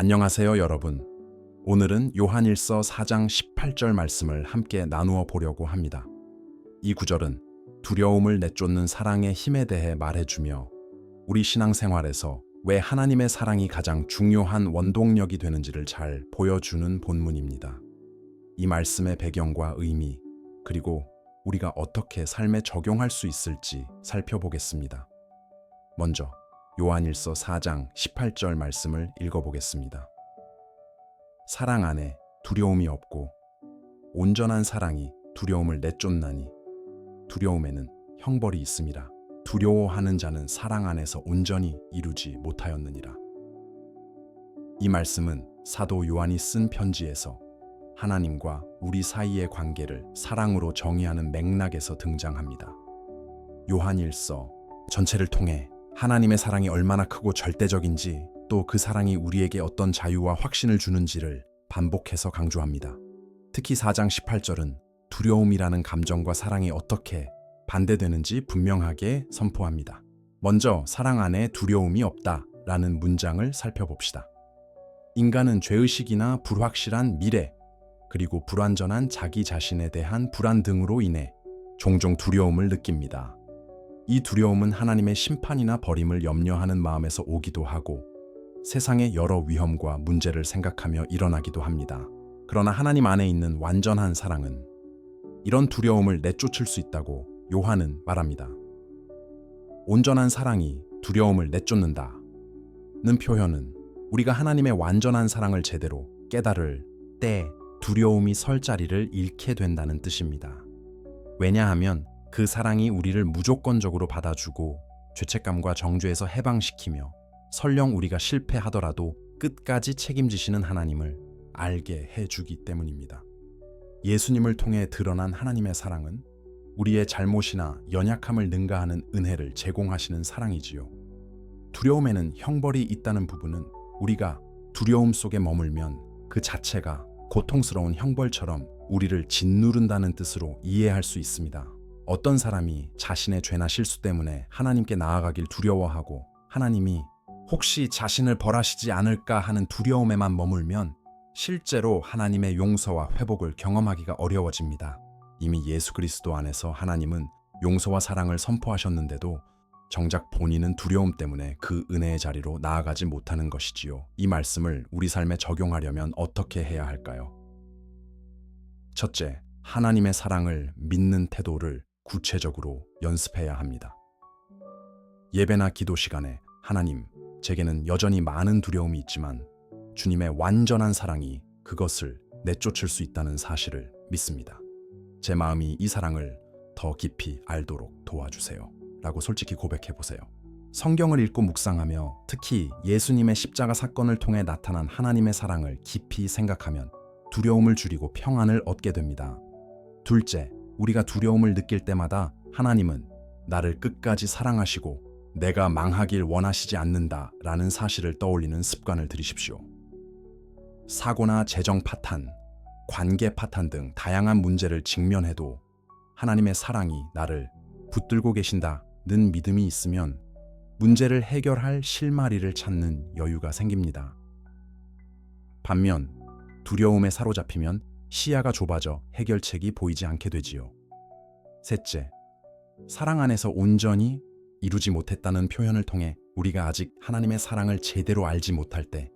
안녕하세요, 여러분. 오늘은 요한일서 4장 18절 말씀을 함께 나누어 보려고 합니다. 이 구절은 두려움을 내쫓는 사랑의 힘에 대해 말해주며 우리 신앙생활에서 왜 하나님의 사랑이 가장 중요한 원동력이 되는지를 잘 보여주는 본문입니다. 이 말씀의 배경과 의미, 그리고 우리가 어떻게 삶에 적용할 수 있을지 살펴보겠습니다. 먼저 요한일서 4장 18절 말씀을 읽어보겠습니다. 사랑 안에 두려움이 없고 온전한 사랑이 두려움을 내쫓나니 두려움에는 형벌이 있습니다. 두려워하는 자는 사랑 안에서 온전히 이루지 못하였느니라. 이 말씀은 사도 요한이 쓴 편지에서 하나님과 우리 사이의 관계를 사랑으로 정의하는 맥락에서 등장합니다. 요한일서 전체를 통해 하나님의 사랑이 얼마나 크고 절대적인지 또 그 사랑이 우리에게 어떤 자유와 확신을 주는지를 반복해서 강조합니다. 특히 4장 18절은 두려움이라는 감정과 사랑이 어떻게 반대되는지 분명하게 선포합니다. 먼저 사랑 안에 두려움이 없다 라는 문장을 살펴봅시다. 인간은 죄의식이나 불확실한 미래, 그리고 불완전한 자기 자신에 대한 불안 등으로 인해 종종 두려움을 느낍니다. 이 두려움은 하나님의 심판이나 버림을 염려하는 마음에서 오기도 하고 세상의 여러 위험과 문제를 생각하며 일어나기도 합니다. 그러나 하나님 안에 있는 완전한 사랑은 이런 두려움을 내쫓을 수 있다고 요한은 말합니다. 온전한 사랑이 두려움을 내쫓는다. 는 표현은 우리가 하나님의 완전한 사랑을 제대로 깨달을 때 두려움이 설 자리를 잃게 된다는 뜻입니다. 왜냐하면 그 사랑이 우리를 무조건적으로 받아주고 죄책감과 정죄에서 해방시키며 설령 우리가 실패하더라도 끝까지 책임지시는 하나님을 알게 해주기 때문입니다. 예수님을 통해 드러난 하나님의 사랑은 우리의 잘못이나 연약함을 능가하는 은혜를 제공하시는 사랑이지요. 두려움에는 형벌이 있다는 부분은 우리가 두려움 속에 머물면 그 자체가 고통스러운 형벌처럼 우리를 짓누른다는 뜻으로 이해할 수 있습니다. 어떤 사람이 자신의 죄나 실수 때문에 하나님께 나아가길 두려워하고 하나님이 혹시 자신을 벌하시지 않을까 하는 두려움에만 머물면 실제로 하나님의 용서와 회복을 경험하기가 어려워집니다. 이미 예수 그리스도 안에서 하나님은 용서와 사랑을 선포하셨는데도 정작 본인은 두려움 때문에 그 은혜의 자리로 나아가지 못하는 것이지요. 이 말씀을 우리 삶에 적용하려면 어떻게 해야 할까요? 첫째, 하나님의 사랑을 믿는 태도를 구체적으로 연습해야 합니다. 예배나 기도 시간에 하나님, 제게는 여전히 많은 두려움이 있지만 주님의 완전한 사랑이 그것을 내쫓을 수 있다는 사실을 믿습니다. 제 마음이 이 사랑을 더 깊이 알도록 도와주세요. 라고 솔직히 고백해 보세요. 성경을 읽고 묵상하며 특히 예수님의 십자가 사건을 통해 나타난 하나님의 사랑을 깊이 생각하면 두려움을 줄이고 평안을 얻게 됩니다. 둘째, 우리가 두려움을 느낄 때마다 하나님은 나를 끝까지 사랑하시고 내가 망하길 원하시지 않는다 라는 사실을 떠올리는 습관을 들이십시오. 사고나 재정 파탄, 관계 파탄 등 다양한 문제를 직면해도 하나님의 사랑이 나를 붙들고 계신다는 믿음이 있으면 문제를 해결할 실마리를 찾는 여유가 생깁니다. 반면 두려움에 사로잡히면 시야가 좁아져 해결책이 보이지 않게 되지요. 셋째, 사랑 안에서 온전히 이루지 못했다는 표현을 통해 우리가 아직 하나님의 사랑을 제대로 알지 못할 때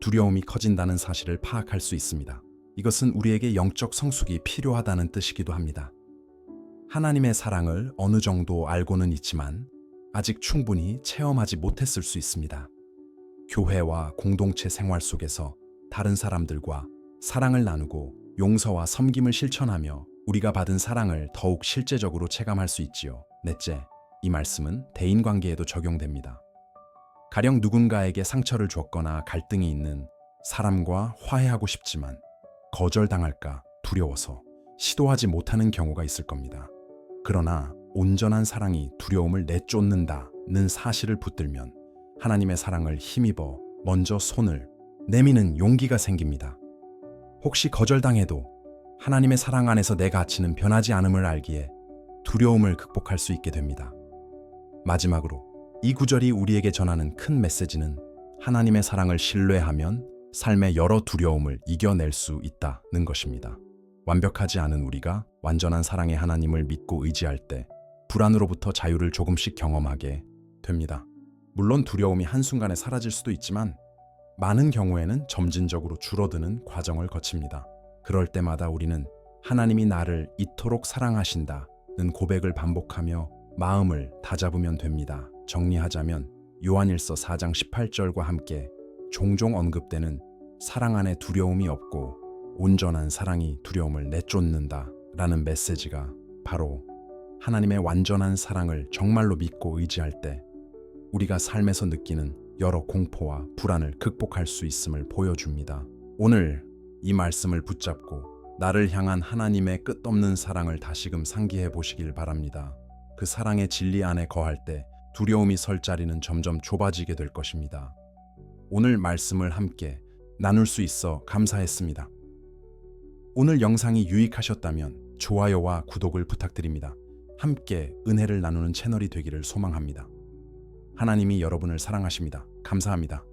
두려움이 커진다는 사실을 파악할 수 있습니다. 이것은 우리에게 영적 성숙이 필요하다는 뜻이기도 합니다. 하나님의 사랑을 어느 정도 알고는 있지만 아직 충분히 체험하지 못했을 수 있습니다. 교회와 공동체 생활 속에서 다른 사람들과 사랑을 나누고 용서와 섬김을 실천하며 우리가 받은 사랑을 더욱 실제적으로 체감할 수 있지요. 넷째, 이 말씀은 대인 관계에도 적용됩니다. 가령 누군가에게 상처를 줬거나 갈등이 있는 사람과 화해하고 싶지만 거절당할까 두려워서 시도하지 못하는 경우가 있을 겁니다. 그러나 온전한 사랑이 두려움을 내쫓는다는 사실을 붙들면 하나님의 사랑을 힘입어 먼저 손을 내미는 용기가 생깁니다. 혹시 거절당해도 하나님의 사랑 안에서 내 가치는 변하지 않음을 알기에 두려움을 극복할 수 있게 됩니다. 마지막으로 이 구절이 우리에게 전하는 큰 메시지는 하나님의 사랑을 신뢰하면 삶의 여러 두려움을 이겨낼 수 있다는 것입니다. 완벽하지 않은 우리가 완전한 사랑의 하나님을 믿고 의지할 때 불안으로부터 자유를 조금씩 경험하게 됩니다. 물론 두려움이 한순간에 사라질 수도 있지만 많은 경우에는 점진적으로 줄어드는 과정을 거칩니다. 그럴 때마다 우리는 하나님이 나를 이토록 사랑하신다는 고백을 반복하며 마음을 다잡으면 됩니다. 정리하자면 요한일서 4장 18절과 함께 종종 언급되는 사랑 안에 두려움이 없고 온전한 사랑이 두려움을 내쫓는다 라는 메시지가 바로 하나님의 완전한 사랑을 정말로 믿고 의지할 때 우리가 삶에서 느끼는 여러 공포와 불안을 극복할 수 있음을 보여줍니다. 오늘 이 말씀을 붙잡고 나를 향한 하나님의 끝없는 사랑을 다시금 상기해 보시길 바랍니다. 그 사랑의 진리 안에 거할 때 두려움이 설 자리는 점점 좁아지게 될 것입니다. 오늘 말씀을 함께 나눌 수 있어 감사했습니다. 오늘 영상이 유익하셨다면 좋아요와 구독을 부탁드립니다. 함께 은혜를 나누는 채널이 되기를 소망합니다. 하나님이 여러분을 사랑하십니다. 감사합니다.